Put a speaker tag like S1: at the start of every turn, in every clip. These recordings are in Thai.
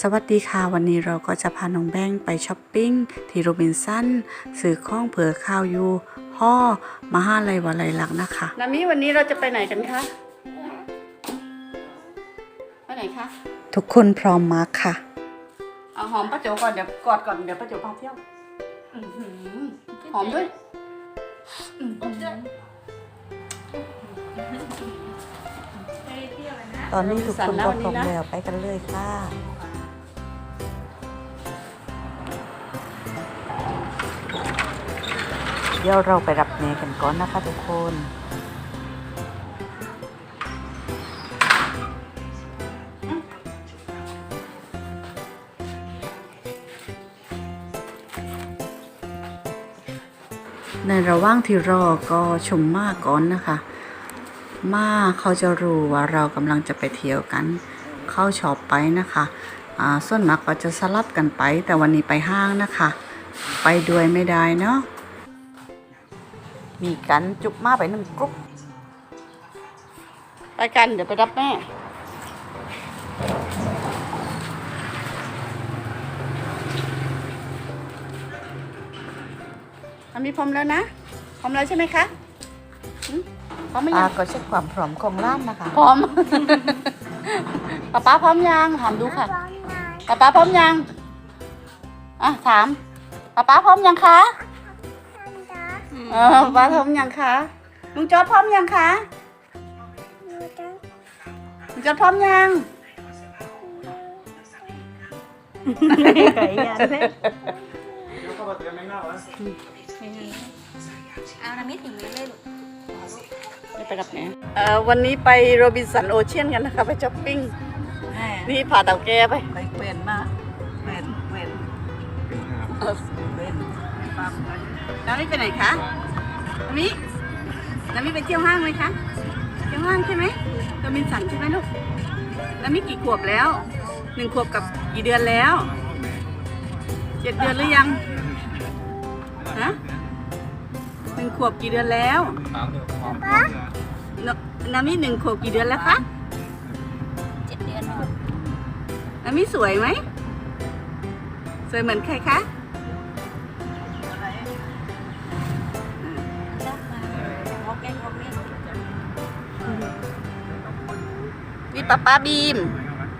S1: สวัสดีค่ะ วันนี้เราก็จะพาน้องแบงค์ไปช้อปปิ้ง ที่โรบินสันซื้อของเผื่อข้าวอยู่ห่อมหาลัยวลัยลักษณ์นะคะนามิวันนี้เราจะไปไหนกันคะไปไหนคะทุกคนพร้อมมากค่ะ เอาหอมป้าโจก่อนเดี๋ยวกอดก่อนเดี๋ยวป้าโจพาเที่ยวอื้อหือหอมด้วยอื้อหือตอนนี้ทุกคนก็พร้อมแล้วไปกันเลยค่ะ เดี๋ยวเราไปรับเนกันก่อนนะคะทุกคนในระหว่างที่รอก็ชมมาก่อนนะคะ มาเขาจะรู้ว่าเรากำลังจะไปเที่ยวกัน เข้าช็อปไปนะคะส่วนมากก็จะสลับกันไป แต่วันนี้ไปห้างนะคะ ไปด้วยไม่ได้เนาะ มีกันจุบมาไปหนึ่งกรุ๊ปไปกันเดี๋ยวไปรับแม่อันนี้พร้อมแล้วนะ พร้อมแล้วใช่ไหมคะหึพร้อมไหมยัง
S2: ก็เช็คความพร้อมของร้านนะคะ
S1: พร้อมป๊าป๊าพร้อมยังถามดูค่ะป๊าป๊าพร้อมยังอะถามป๊าป๊าพร้อมยังคะ เออป๊าพร้อมยังคะลุงจอร์ดพร้อมยังคะลุงจอร์ดพร้อมยัง
S2: ไก่ยานเพ่
S3: เอาน้ำมิดถึงนี้เลยลูก
S1: นี่ไปกับไหนเอ่อวันนี้ไปโรบินสันโอเชียนกันนะคะไปช้อปปิ้ง นี่พาเต่าแกไป
S2: ไปเป็นมากเป็นเป็น
S1: เออ
S2: เป็น
S1: น้ำนี่ไปไหนคะ น้ำนี่น้ำนี่ไปเที่ยวห้างไหมคะเที่ยวห้างใช่ไหมโรบินสันใช่ไหมลูกน้ำนี่กี่ขวบแล้วหนึ่งขวบกับกี่เดือนแล้วเจ็ดเดือนหรือยังฮะหนึ่งขวบกี่เดือนแล้วนน้ำนี่หนึ่งขวบกี่เดือนแล้วคะ
S3: เจ็ดเดือนลูก
S1: น้ำนี่สวยไหมสวยเหมือนใครคะ ป้าป้าบีม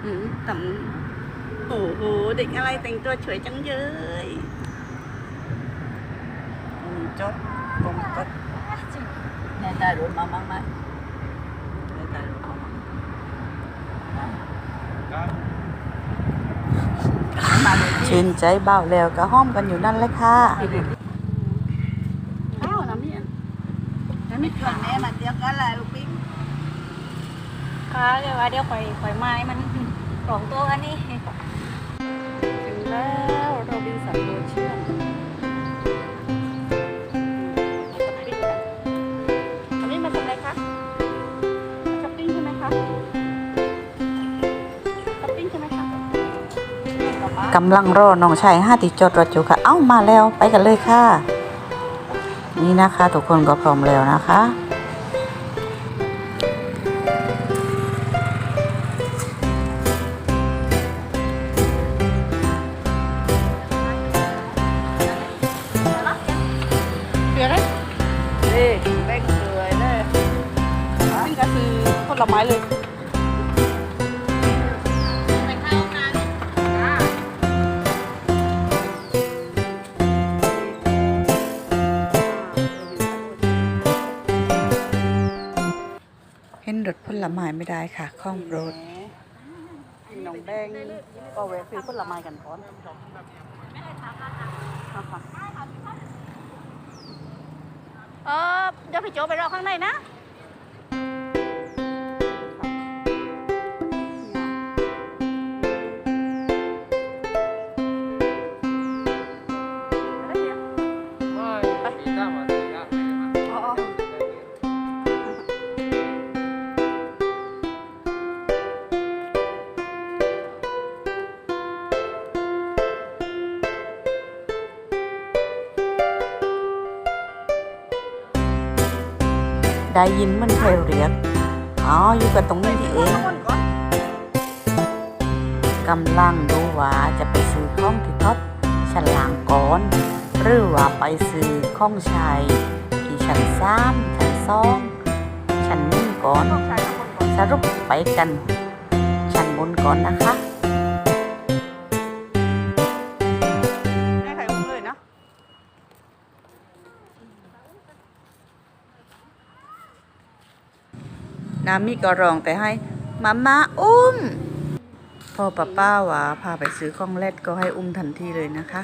S1: อืมตำโอ้โห เด็กอะไรแต่งตัวสวยจังเยยอืมจดตรงจด
S2: แน่ได้รถมาบ้างไหมแน่ได้รถมาบ้างมาเลย
S1: ชื่นใจเบาแล้วก็ห้อมกันอยู่นั่นเลยค่ะข้าวน้ำเนี่ยน้ำนี่
S2: ชวนแม่มาเที่ยวกันเลยลูกปิ๊ง
S3: ค่ะเดี๋ยวว่าเดี๋ยวข่อยข่อยไม้มันสองตัวกันนี่
S1: ถึงแล้วโรบินสันโรเชียนอันนี้มาทำอะไรคะช้อปปิ้งใช่ไหมคะช้อปปิ้งใช่ไหมคะกำลังรอน้องชายห้าติจดรถอยู่ค่ะ เอ้ามาแล้วไปกันเลยค่ะ นี่นะคะ ทุกคนก็พร้อมแล้วนะคะ ลไม้ไม่
S3: ได้
S1: ค่ะข้องรถน้องแดงก็แวะซื้อผลไม้กันก่อนเอาค่ะ
S3: เออเดี๋ยวพี่โจไปรอข้างในนะ
S1: ยินมันใครเรียกอ๋ออยู่กันตรงนี้ที่เอง
S4: กำลังดูว่าจะไปซื้อของที่ท็อปชั้นล่างก่อน หรือว่าไปซื้อของชายที่ชั้นสามชั้นสองชั้นหนึ่งก่อน สรุปไปกันชั้นบนก่อนนะคะ
S5: น้ำมีก็ร้องแต่ให้มาม่าอุ้ม พอป้าป้าว่าพาไปซื้อข้องเล็ดก็ให้อุ้มทันทีเลยนะคะ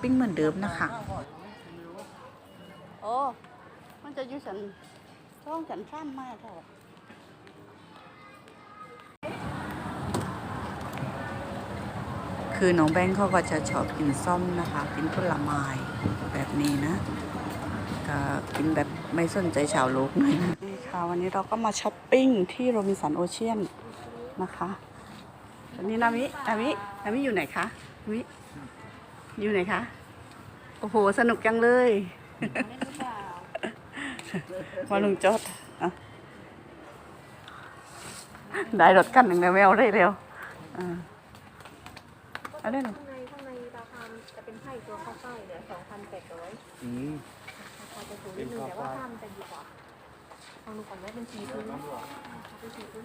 S5: ปปิ้งเหมือนเดิมนะคะ โอ้ มันจะอยู่สันช่องสันข้ามมากเท่าคือน้องแบงค์เขาก็จะชอบกินส้มนะคะ กินผลไม้แบบนี้นะ ก็กินแบบไม่สนใจชาวโลกหน่อยนะนี่ค่ะ วันนี้เราก็มาช้อปปิ้งที่โรบินสันโอเชียนนะคะวันนี้นามินามินามิอยู่ไหนคะนามิ อยู่ไหนคะ โอ้โห สนุกจังเลยมาลุงจอดอะได้รถกันหนึ่งแล้วไม่เอาได้เร็วอ่าเอาได้หนึ่ง
S6: ข้างในข้างในราคาจะเป็นไพ่ตัวข้าวไส้เหลือสองพันแปดร้อย
S7: อืม
S6: ราคาจะสูงนิดนึงแต่ว่าข้ามจะดีกว่าทางนู้นก่อนว่าเป็นสีพื้นเป็นสีพื้น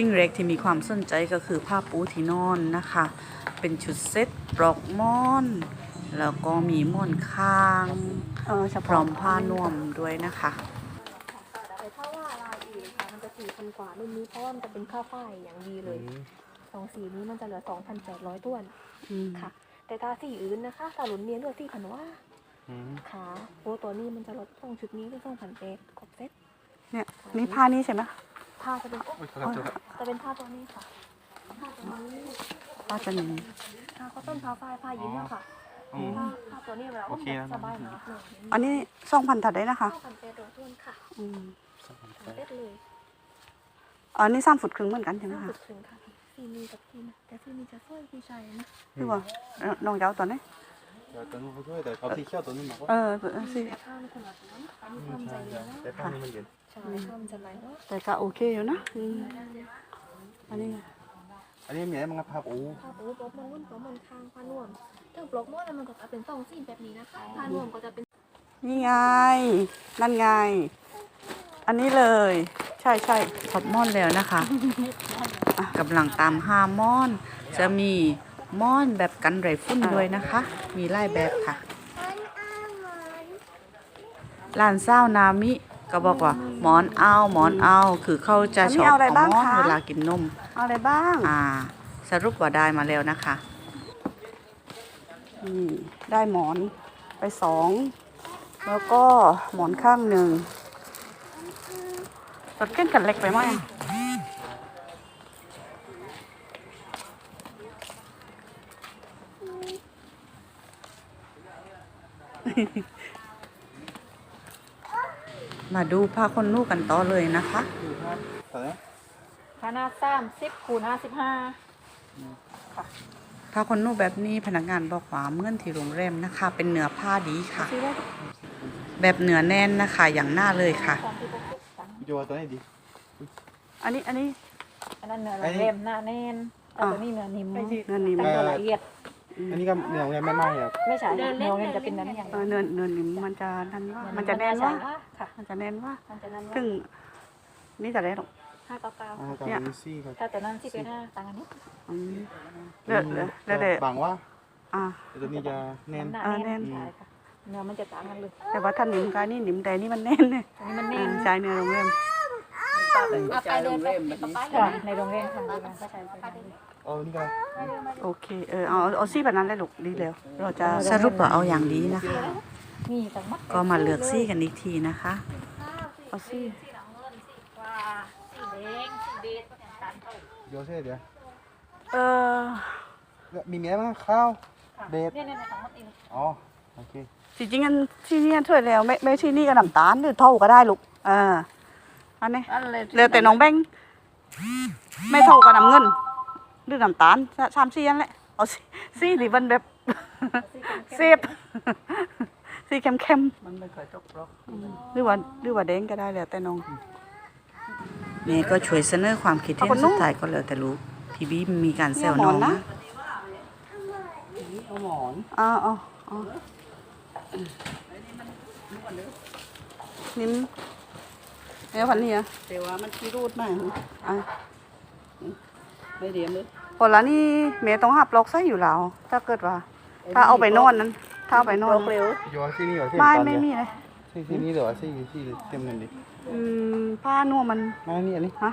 S5: สิ่งแรกที่มีความสนใจก็คือผ้าปูที่นอนนะคะ เป็นชุดเซ็ตปลอกม่อน แล้วก็มีม่อนข้างพร้อมผ้านวมด้วยนะคะ
S6: แต่ถ้าว่าลายอื่นค่ะมันจะสี่พันกว่ารุ่นนี้เพราะว่ามันจะเป็นข้าวฝ้ายอย่างดีเลยสองสีนี้มันจะเหลือสองพันแปดร้อยต้วน
S5: อืม
S6: ค่ะ แต่ถ้าสีอื่นนะคะถ้าหลุนเมียเลือกสี่พันว่า
S7: อืม
S6: ขาโอ้ตัวนี้มันจะลดต้องชุดนี้ก็ต้องพันแปดครบเซ็ต
S5: เนี่ยนี่ผ้านี่ใช่ไหม
S6: ผ้าจะเป็น
S7: โอ้ยครับครับ
S6: จะเป็นผ้าตัวนี้ค่ะผ้าตัวนี้
S5: ผ้าจะนี้
S6: ผ้าก็ต้นผ้าฝ้ายผ้ายิ้มอะค่ะ
S7: อืม
S6: ผ้าผ้าตัวนี้เวลา
S7: โอเคนะ
S6: สบายมากเลย
S5: อันนี้สองพันถัดได้นะคะ
S6: เข้ากันเป็นโดดต้นค่ะ
S5: อืม
S6: เต็ดเลย
S5: อันนี้สามฟุตครึ่งเหมือนกันใช่ไหม
S6: น่า
S5: คะ
S6: สุดถึงค่ะซีมีกับซีนะแต่ซีมีจะช่วยพี่ชายนะ
S5: พี่ว่าเอ้าน้องเจ้าตัวนี้
S7: เดี๋ยวตัวนู้นเขาด้วยแต่เอาที่เขี้ยวตัวนี้มาก็
S5: เออสิ
S6: แต่ผ้ามันคนละตัวนะอันนี้ความใจเย็นนะ
S7: แต่ผ้านี้มันเย็น
S6: ใช่ผ้ามันจะไหลเนาะ
S5: แต่ก็โอเคอยู่นะอืมอันนี้
S7: อันนี้มีอะไรบ้างครับผ้าปู
S6: ผ้าปูบล็อกมันรุ่นบล็อกมันข้างผ้านวมถ้าบล็อกม้วนมันก็จะเป็นสองสีแบบนี้นะคะผ้านวมก็จะเป็น
S5: นี่ไง นั่นไง อันนี้เลย ใช่ใช่ขอบม่อนแล้วนะคะอะกำลังตามหาม่อน จะมี ม่อนแบบกันไรฟุ้นด้วยนะคะ มีไล่แบบค่ะร้านเศร้านามิก็บอกว่าหมอนเอาหมอนเอาคือเขาจะชอบเอาม่อนเวลากินนม
S1: เอาอะไรบ้าง
S5: อ่า สรุปว่าได้มาแล้วนะคะ
S1: นี่ได้หมอนไปสองแล้วก็หมอนข้างหนึ่ง
S5: รถเก้นกันเล็กไปไหม มาดูผ้าคนลูกกันต่อเลยนะคะ
S7: ดูผ้าแต่ละ
S6: ขนาดสามสิบคูณห้าสิบห้า
S5: ผ้าคนลูกแบบนี้พนักงานบอกว่าเหมื่อนที่โรงแรมนะคะ เป็นเนื้อผ้าดีค่ะ
S6: ซื้อได้
S5: แบบเนื้อแน่นนะคะอย่างหน้าเลยค่ะ
S6: ตามที่บอกสั่ง
S7: วิดีโอตัวนี้ดี
S1: อันนี้อันนี้
S6: อันนั้นเนื้อ
S7: อันนี้
S6: เล่มหน้าแน่นแต่ตัวนี้เนื้อนิ่ม
S1: เนื้อนิ่ม
S6: แต่ตัวละเอียด
S7: อันนี้ก็เนื้อไงไม่ไหม้ครับ
S6: ไม่ใช่เนื้อเล่มจะเป็นนั้นอย่าง
S1: เออเนื้อเนื้อนิ่มมันจะนั่นว่ามันจะแน่นว่า
S6: ค่ะ
S1: มันจะแน่นว่า
S6: มันจะนั่นว่า
S1: ซึ่งนี่จะได้หรอก
S6: ห้าเก้าเก้า
S7: อ่ากับ
S1: เนี่ย
S7: ลิซี่ครับ
S6: ถ้าแต่นั้นที่เป็นหน้าต่างกันนิด
S1: อืมเลือดเลยเลือดเลย
S7: บางว่า
S1: อ่า
S7: แต่ตัวนี้จะแน่น
S6: น้ำหนัก
S1: อ่า
S6: แน่น
S1: แน่น
S6: ใช่ค่ะเนื้อมันจะต่างกันเลย
S1: แต่ว่าท่านหนิมกายนี่หนิมแต่นี่มันแน่นเนี่ย
S6: อันนี้มัน
S1: อ่า
S6: แน่น
S1: ใช้เนื้อโรงแรม
S6: เอาไปเดินไปไปค่ะในโรงเรียนค่ะในโรง เรียนก็ใช้ไปได้
S7: เออนี่ก็
S1: โอเค เออ เอาเอาซี่แบบนั้นเลยลูกดีแล้ว เราจะ
S5: สรุปว่าเอาอย่างดีนะคะ
S6: นี่ต่างมัด
S5: ก็มาเลือกซี่กันอีกทีนะคะ
S1: เอาซี่
S7: โยเซ่เดี๋ยว
S1: เออ
S7: แล้วมีเมียมั้งข้าวเบส
S6: เนี่ยเนี่ยต่างมัดเอง
S7: อ๋อโอเค
S1: จริงๆอันที่นี่ช่วยแล้วไม่ไม่ที่นี่ก็น้ำตาลหรือเท่าก็ได้ลูกอ่าอันนี้เหลือแต่น้องแบงค์ไม่เท่ากับน้ำเงิน หรือน้ำตาลชามซี่อันแหละเอาซี่ซี่หรือมันแบบเสียบสีเข้มเข้มมันไม่เคยตกรกหรือว่าหรือว่าแดงก็ได้แล้วแต่น้อง
S5: นี่ก็ช่วยเสนอความคิดเห็น
S1: เอาคนนู้
S5: สุ
S1: น
S5: ดท้ายก็แล้วแต่รู้พี่บีมีการเซล
S1: เนี่ยหม
S5: น้
S1: อ
S5: อนง
S1: นะ
S5: นะ
S1: เอาหมอนอ่าอ๋ออ๋อนิ่มแล้วพันนี้อะ
S2: แต่ว่ามันพิรูดมาก
S1: อะ
S2: ไม่เดียมเลย
S1: พอละนี่เมย์ต้องหับล็อกไส้อยู่แล้ว ถ้าเกิดว่า ถ้าเอาไปนอนนั้น ถ้าเอาไปนอน
S2: เร็ว
S7: โยซี่นี่เหรอซี่
S1: ไม่
S7: น้ำตาล
S1: ไม่
S7: เนี่ย
S1: มีเลย
S7: ซี่ซี่นี่เหรอซี่ซี่เต็มเงินดิ
S1: อืมผ้านุ่มมัน
S7: มานี่อันนี้
S1: ฮะ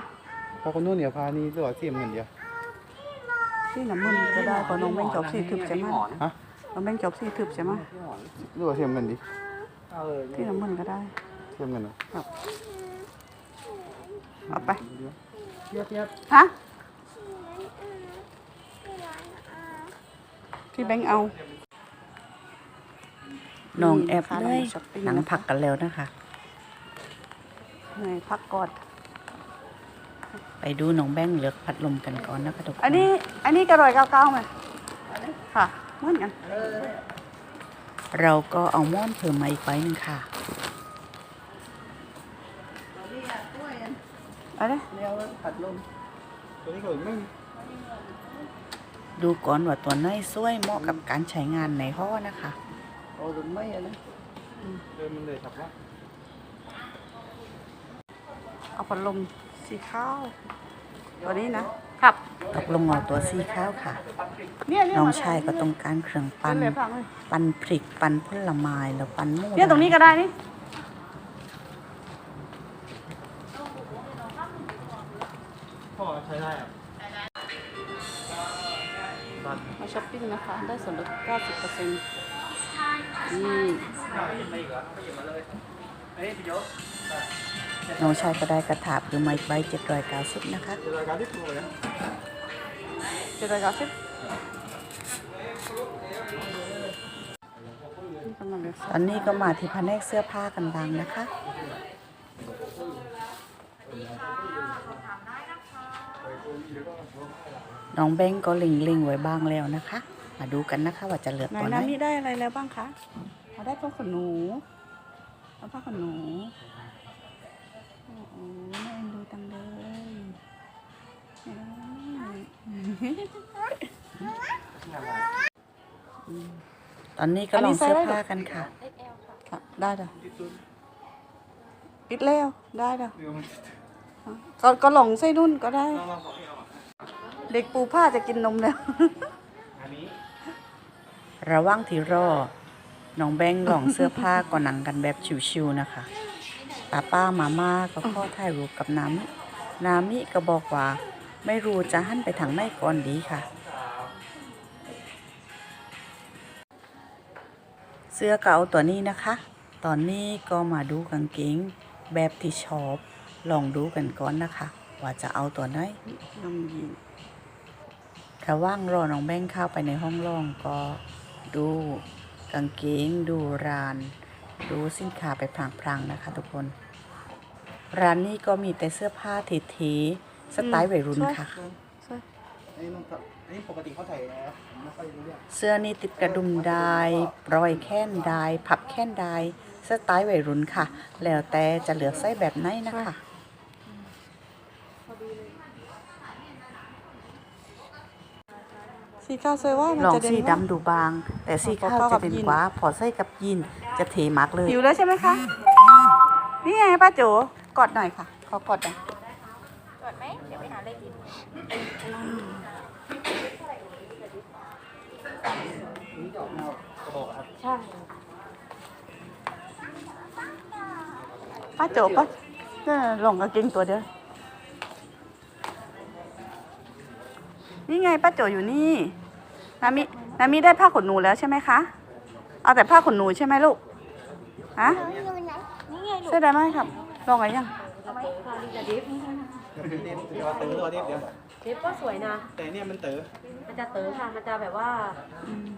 S7: พอคนนู้นเดี๋ยวพานี่เหรอซี่เงินเดียว
S1: ที่น้ำมันก็ได้เพอน้องแม่งจบสี่ทึบใช่ไหม
S7: ฮะ
S1: น้องแม่งจบสี่ทึบใช่ไหม
S7: เหรอซี่เงินดิ
S1: ที่น้ำมันก็ได้
S7: เทียมเงินเหรอ
S1: เอาไป
S2: เทียบเทียบ
S1: ฮะ ที่แบงค์เอา
S5: น้องแอบ
S1: ค่ะ
S5: เลย
S1: เรามาช้อปปิ้ง
S5: หนัง
S1: นะคะ
S5: ผักกันแล้วนะคะ
S1: เหนื่อยพักก่อน
S5: ไปดูน้องแบงค์เลือกพัดลมกันก่อนนะคะทุกคน
S1: อันนี้ อันนี้กระโดดเก้าเก้าไหมค่ะเหมือนกัน
S5: เราก็เอาม่อนเพิ่มมาอีกใบหนึ่งค่ะ
S1: อะไร
S2: แนวผัดลม
S7: ตัวนี้ก็ไม่
S5: ดูก่อนว่าตัวไหนสวยเหมาะกับการใช้งานในห้อนะคะ
S2: โอ้หรือไม่อะนะ
S7: เดินมันเลยครับว่า
S1: เอาพัดลมสีขาวตัวนี้นะครับ
S5: ตกลงเอาตัวสีข้าวค่ะ
S1: เนี่ยเนี่ย
S5: น้องชายก็ต้องการเครื่องปั้น
S1: เลยพังเลย
S5: ปั้นพริกปั้นผลไม้แล้วปั้นหมู
S1: เนี่ยตรงนี้ก็ได้นี่
S7: พ่อใช้ได้อะ
S1: มาช้อปปิ้งนะคะ ได้ส่วนลด 90เปอร์เซ็นต์นี่
S5: น้องชายก็ได้กระถาบหรือไม้ใบเจ็ดร้อยเก้าสิบนะคะ
S7: เดี๋ยวรายการที่ตัวเลยนะ
S1: เจ็ดร้อยเก้าสิบนี่กำลังเลือก
S5: ตอนนี้ก็มาที่แผนกเสื้อผ้ากันบ้างนะคะ น้องแบงก์ก็เล็งๆไว้บ้างแล้วนะคะ มาดูกันนะคะ ว่าจะเลือก
S1: ไหน
S5: ตัวไหน
S1: น้ำนี่ได้อะไรแล้วบ้างคะเอาได้ผ้าขนหนูเอาผ้าขนหนูโอ้โหน่าเอ็นดูจังเลยเอ้ย
S5: ตอนนี้ก็ลองเสื้อผ้ากันค่ะ
S1: ค่ะได้จ้ะปิดแล้วได้จ้ะก็ก็หลงไส้นุ่นก็ได้ เด็กปูผ้าจะกินนมแล้ว
S5: ระหว่างที่รอ น้องแบงค์ลองเสื้อผ้าก็หนังกันแบบชิวๆนะคะป้าป้ามาม่าก็ขอถ่ายรูปกับนามินามิก็บอกว่า ไม่รู้จะหันไปทางไหนก่อนดีค่ะ เสื้อก็เอาตัวนี้นะคะ ตอนนี้ก็มาดูกางเกงแบบที่ชอบ ลองดูกันก่อนนะคะ ว่าจะเอาตัวไหน
S1: นมยีน
S5: ระหว่างรอน้องแบงค์เข้าไปในห้องร่องก็ดูกางเกงดูร้าน ดูสินค้าไปพลางๆนะคะทุกคน ร้านนี้ก็มีแต่เสื้อผ้าเท่ๆสไตล์วัยรุ่นค่ะ
S1: ใช่
S7: อันนี้มันก็อันนี้ปกติเขาใส่นะไม่ค่อยรู้เรื่อง
S5: เสื้อนี้ติดกระดุมได้ปล่อยแค้นได้ พับแค้นได้สไตล์วัยรุ่นค่ะ แล้วแต่จะเลือกไส้แบบไหนนะคะ
S1: สีขาวสวยว่ามัน
S5: ลอง
S1: จะเด่น
S5: สีดำดูบาง แต่สีขาวจะเป็นกว่าพอใส่กับยีนจะเทมากเลย
S1: หิวแล้วใช่ไหมคะ นี่ไงป้าโจกอดหน่อยค่ะ ขอกอดหน่อย
S7: กอดไหม
S6: เดี๋ยวไปหาอะไกิน
S8: ใช่
S1: ป้าโจป้าลองกางเกงตัวเดียว นี่ไงป้าโจอยู่นี่นามินามิได้ผ้าขนหนูแล้วใช่ไหมคะ เอาแต่ผ้าขนหนูใช่ไหมลูกฮะ
S8: นี่ไงลูก
S1: เสื้อได้ไหมครับ ลองไงยัง
S8: ทำไมคาริจะดิฟ
S7: เดี๋ยวเดี๋ยวเดี๋ยวเต๋อเดี๋ยวเดี๋ยว
S8: ดิฟก็สวยนะ
S7: แต่เนี่ยมันเต๋อ
S8: มันจะเต๋อค่ะ มันจะแบบว่า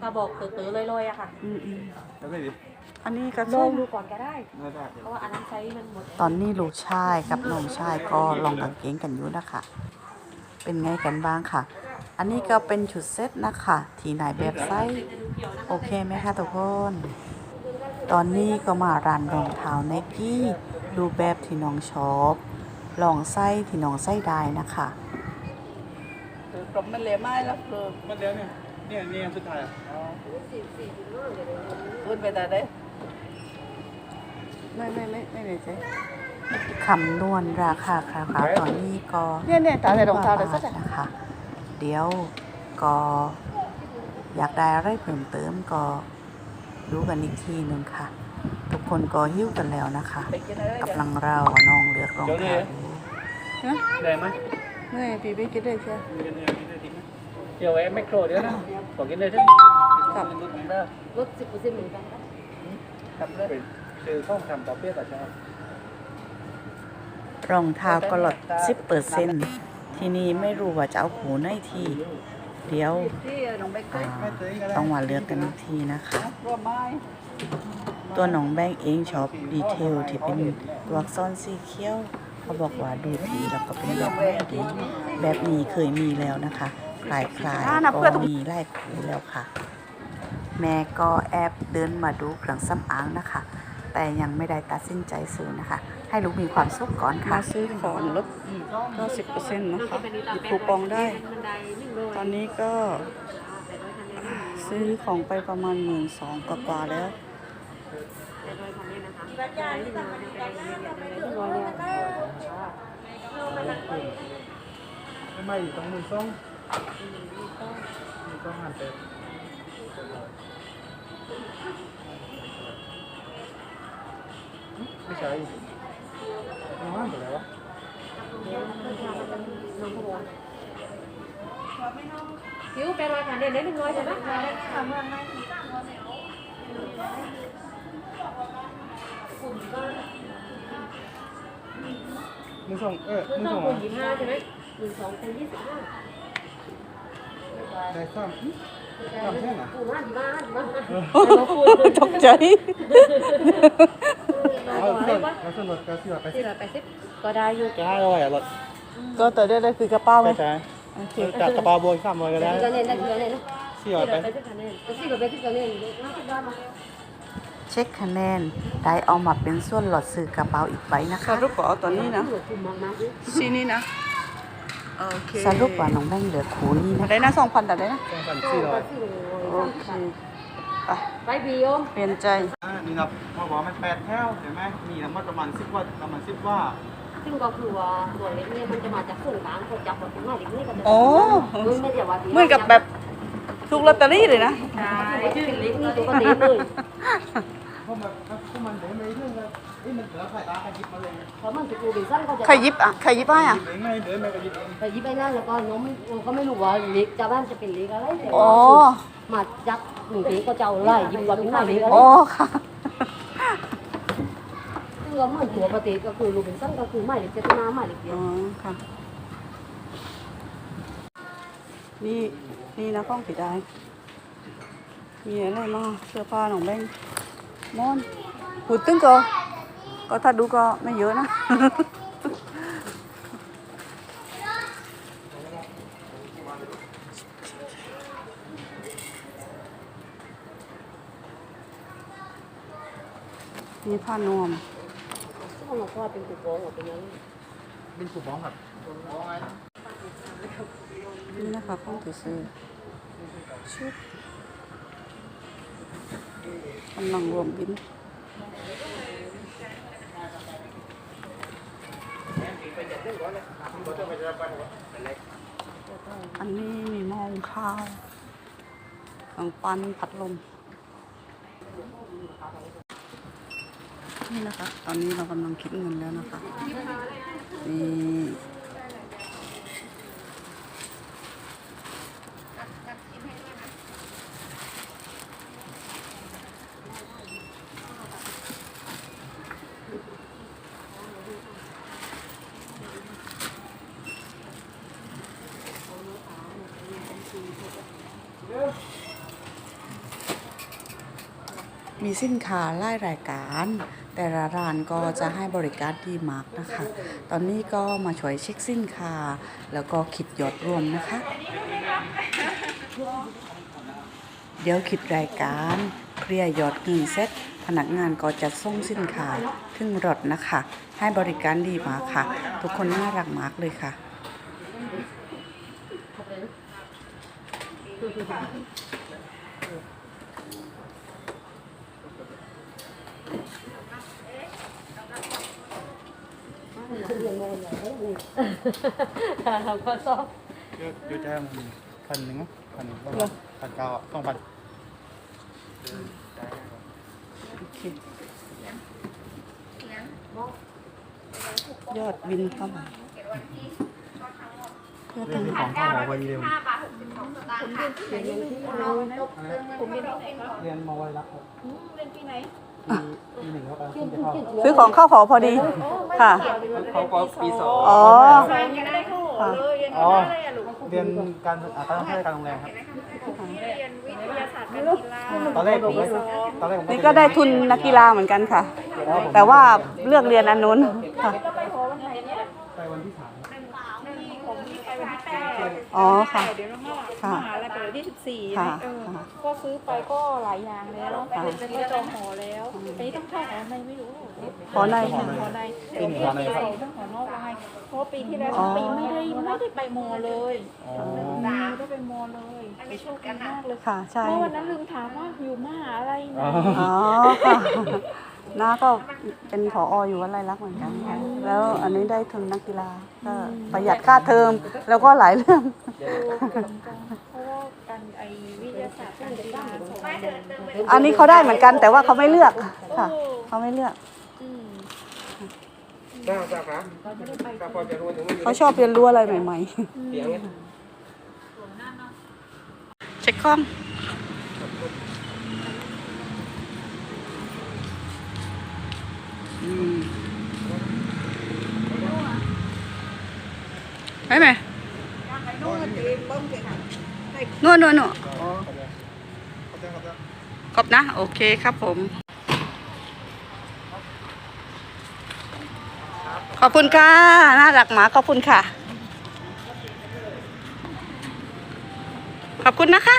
S8: กระบอกเต๋อๆลอยๆอะค่ะ
S1: อืมอืม
S7: แล้วไม่ดิ
S1: อันนี้ก็
S8: ลอ
S1: ง
S8: ดูก่อนก็ได้ เพราะว่าอันนั้นไซส์มันหมด
S5: ตอนนี้ลูกชายกับน้องชายก็ลองกางเกงกันอยู่นะคะ เป็นไงกันบ้างค่ะ อันนี้ก็เป็นชุดเซ็ตนะคะ ที่นายแบบไซส์โอเคไหมคะทุกคน ตอนนี้ก็มาร้านรองเท้าไนกี้ดูแบบที่น้องชอบลองไส้ที่น้องไส้ได้นะคะ
S1: กลมมันเหลวไม้แล้วเออ
S7: มันเดี๋ยวเนี่ยเนี่ยเนี่ยสุดท้ายอะ
S1: ขึ้นไปแต่ได้ไม่ไม่ไม่ไม่เลยเจ๊
S5: คำนวณราคาคร่าวๆตอนนี้ก็
S1: เนี่ยเนี่ยตาใส่รองเท้าเลยสัก
S5: บทนะคะ เดี๋ยวก็อยากได้อะไรเพิ่มเติมก็ดูกันอีกทีหนึ่งค่ะ ทุกคนก็หิ้วกันแล้วนะคะ
S1: ไปกินอะไร
S5: กำลังเราน้องเลือกรองเท้าอยู่
S7: ได้ไหม
S1: นี่พี่ไปกินได้ใช่
S7: มีกันเนี่ยมีได้ดีไหมเดี๋ยวไว้แมคโครเดี๋ยวนะบอกกินเลยใช่ไหม
S1: กับ
S8: ลดสิบเปอร์เซ็นต์เหมือนกันนะ
S1: กับเลย
S7: คือข้องทำต่อเปี้ยต่อเช้าร
S5: องเท้าก็ลด10เปอร์เซ็นต์ ทีนี้ไม่รู้ว่าจะเอาหูไหนทีเดี๋ยว
S1: ที่น้อง
S5: ว่า
S7: เต๋อก็ได้
S5: ต้องมาเลือกกันอีกทีนะคะ
S1: รัวไม้
S5: ตัวน้องแบงเองชอบดีเทลที่เป็นตัวอักษรสีเขียว เขาบอกว่าดูดีแล้วก็เป็นแบบนี้ดีแบบนี้เคยมีแล้วนะคะคลายคลายก็มีไล่คูแล้วค่ะ แม่ก็แอบเดินมาดูเครื่องสำอางนะคะ แต่ยังไม่ได้ตัดสินใจซื้อนะคะ ให้ลูกมีความสุขก่อน
S1: มา
S5: ค่ะ
S1: ซื้อของลด 90%นะคะหยิบคูปองได้
S8: บันไดหนึ่งโล
S1: ตอนนี้ก็ ซื้อของไปประมาณหมื่นสองกว่าๆแล้ว
S8: แต่โดยความนี้นะคะบันไดหนึ่งโลบันไดหนึ่งโลเนี่ย
S7: ไม่อยู่ตรงมือซ่องมือซ่องหันเต๋ ไม่ใช่น้องหันไปแล้ววะ
S8: คิ้วแปดร้อยค่ะเด่นได้หนึ่งร้อยใช่ไหม
S7: มือส่งเออ
S8: คือ
S7: มือ
S8: ต้อ
S7: ส่
S8: ง
S7: ง
S8: คูณยี่ห้าใช่ไหมหนึ่งสองคูณยี่สิบห้า
S7: ได้ซ้ำซ้ำใช่ไหม
S8: คูณห้าสิบห้าสิบห้า
S1: ตกใจ
S7: เอาส่วนเอาส่วนลดก็สิบไป
S8: สี่ร้อยแปดสิบก็ได้อยู่
S7: จะห้าร้อยอะลด
S1: ก็แต่ได้ได้คือกระเป๋า
S7: ไป
S1: ไง
S7: ใช่
S1: โอเค
S7: จากกระเป๋าบวยสามร้อยก็ได้
S8: ก็เน้นได้ก็เน้นนะ
S7: สี่
S8: สี่
S7: ร้
S8: ร้
S7: อ
S8: อยย
S7: ไป
S8: แปดสิบคะแนนก็สี่ร้อยแปดสิบคะแนนน่าจะได้มา
S5: เช็คคะแนน ได้เอามาเป็นส่วนลดซื้อกระเป๋าอีกใบนะ
S1: ส
S5: คะ
S1: รุปก็เอาตัวนี้นะ
S8: เหลือคุมมากมากเลย
S1: ซีนี้นะโอเค
S5: สรุปว่าน้องแบงค์เหลือคูนี้นะ
S1: ได้นะสองพันแต่ได้นะ
S7: สองพันสี่ร้อย
S8: สี่ร้อย
S1: โอเคไป
S8: ไปบีโอม
S1: เปลี่ยนใจ
S7: อ่า นี่ครับมาบอกมันแปดแถวเห็นไหมมีทั้งหมดประมาณสิบว่าประมาณสิบว่า
S8: ซึ่งก็คือว่าตัวเล็กเนี่ยมันจะมาจากส่วนกลางคนจับแบบง่ายเล็กนี่ก็จะ
S1: โอ้
S8: มันไม่ได้ว่า
S1: เหมือนกับแบบถูกลอตเตอรี่เลยนะ
S8: ใช่ชื่อเล็กนี่ตัวก็เต็มเลย
S7: เพราะมันเพราะมันเดี๋ยวไม่เรื่องเลยเอ้ยมันเดี๋ยวใส่ตาใครยิบมาเลย
S8: เพราะมันจะกูเป็นสั้นก็จะ
S1: ใครยิบอะ ใครยิบให้อะ
S7: ยิบเองไม่เดี๋ยวไม่ก็ยิบเอง
S8: ไปยิบไปนั่นแล้วก็น้องก็ไม่รู้ว่าเล็กจะบ้านจะเป็นเล็กอะไรแต่
S1: อ๋อ
S8: มาจักหนึ่งทีก็จะเอาไล่ยิบว่าเป็นไม้เล็กอะไร
S1: อ๋อค่ะ
S8: ซึ่ง ก็เหมือนตัวปกติก็คือรูเป็นสั้นก็คือไม้เล็กจะหน้าไม้เล็กเดีย
S1: อ๋
S8: ว
S1: อค่ะ นี่นี่นะข้องผิดได้มีอะไรมางเสื้อผ้าของแบงค์มอนหูตึ้งก็ก็ถ้าดูก็ไม่เยอะนะมีผ้านวม
S8: ซึ่งเราก็เป็นกูโกงเป็นยัง
S7: เป็นคูปองครับ
S1: นี่นะคะข้องถือซื้อชุดกำลังรวมบินอันนี้มีมองข้าวเครื่องปันพัดลม นี่นะคะ ตอนนี้เรากำลังคิดเงินแล้วนะคะนี่มีสินค้าไล่รายการ แต่ละร้านก็จะให้บริการดีมากนะคะ ตอนนี้ก็มาช่วยเช็คสินค้าแล้วก็คิดยอดรวมนะคะ เดี๋ยวคิดรายการเคลียร์ยอดเงินเสร็จพนักงานก็จะส่งสินค้าถึงรถนะคะ ให้บริการดีมากค่ะ ทุกคนน่ารักมากเลยค่ะ
S7: เยอะเยอะแจ้งพันหนึ่งมั้งพันหนึ่งก็พันเก้าอะสองพัน
S1: โอเคยอดวินเท่าไหร่ยอด
S7: เรื่
S1: ทั้
S7: องงของข้าวหอไปเร็ว
S6: ผมเรียนที่ไหนคะ
S7: เรียนมวัยรักครับ
S6: เรียนปีไหน
S7: ปีหนึ่งครับขึ้นจะเข้า
S1: ซื้อของเข้าหอพอดี ค่ะ
S7: เขาก็ปีสอง
S1: อ๋อ
S6: ทานกันได้โอ้โหเลยเรียน
S7: กั
S6: นได้เลยอะลูก
S7: เรียนการอ่าการที่การโรงแรมครับ ที่
S6: เรียนวิทยาศาสตร์การกีฬ
S7: ตอนแรกผมตอนแรกผม
S1: นี่ก็ได้ทุนนักกีฬาเหมือนกันค่ะ แต่ว่าเลือกเรียนอันนู้นค่ะ
S6: ไปวัน
S7: ที่สาม
S1: อ๋อค่ะค่ะ
S6: ยที่ะเออ
S1: ค่
S6: ก็ซื้อไปก็หลายอย่างแล้ว
S1: ค่ะ
S6: ก็จองหอแล้วอ้ต้องเข้าหอในไม่รู้
S1: หอในค่ะ
S6: หอในแต่ปีที่แล้วต้องหอนอกไปเพราะปีที่แล้วปีไม่ได้ไม่ได้ไปมอเลยไม่ได้ไปมอเลยไปโกกันมากเลย
S1: ค่ะใช่
S6: เพราะวันนั้นลืมถามว่าอยู่มาอะไรนะ
S1: อ๋อค่น้าก็เป็นผอออยู่วัดไรลักเหมือนกันแล้วอันนี้ได้ทุนนักกีฬาก็ประหยัดค่าเทอมแล้วก็หลายเรื่อง
S6: เพราะว่า ไอวิทยาศาสตร์การกีฬาสองเดือน
S1: อันนี้เขาได้เหมือนกันแต่ว่าเขาไม่เลือกค่ะ เขาไม่เลือก
S6: อืม
S9: ทราบทราบครับทราบพอจะรู้ถึงมันอยู่
S1: เขาชอบเรียนรู้อะไรใหม่
S9: เสียงเนี่ย
S1: ๆเช็คกล้องอืมไปไหมนวด นวดนวดขอบนะ โอเคครับผม ขอบคุณค่ะน่ารักหมาขอบคุณค่ะ ขอบคุณนะคะ